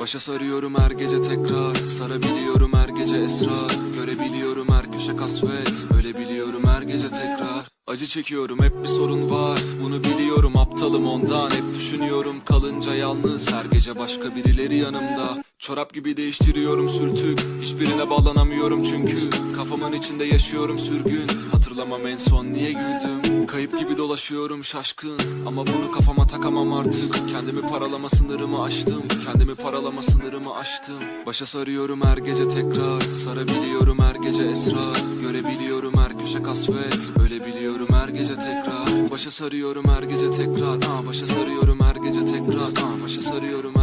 Başa sarıyorum her gece tekrar. Sarabiliyorum her gece esrar. Görebiliyorum her köşe kasvet. Ölebiliyorum her gece tekrar Acı çekiyorum hep bir sorun var. Bunu biliyorum aptalım ondan. Hep düşünüyorum kalınca yalnız. Her gece başka birileri yanımda. Çorap gibi değiştiriyorum sürtük. Hiçbirine bağlanamıyorum çünkü. Kafamın içinde yaşıyorum sürgün. Hatırlamam en son niye güldüm. Kayıp gibi dolaşıyorum şaşkın. Ama bunu kafama takamam artık. Kendimi paralama sınırımı aştım. Kendimi paralama sınırımı aştım. Başa sarıyorum her gece tekrar. Sarabiliyorum her gece esrar. Görebiliyorum köşe kasvet Ölebiliyorum her gece tekrar. Başa sarıyorum her gece tekrar. Aa, Başa sarıyorum her gece tekrar. Aa, Başa sarıyorum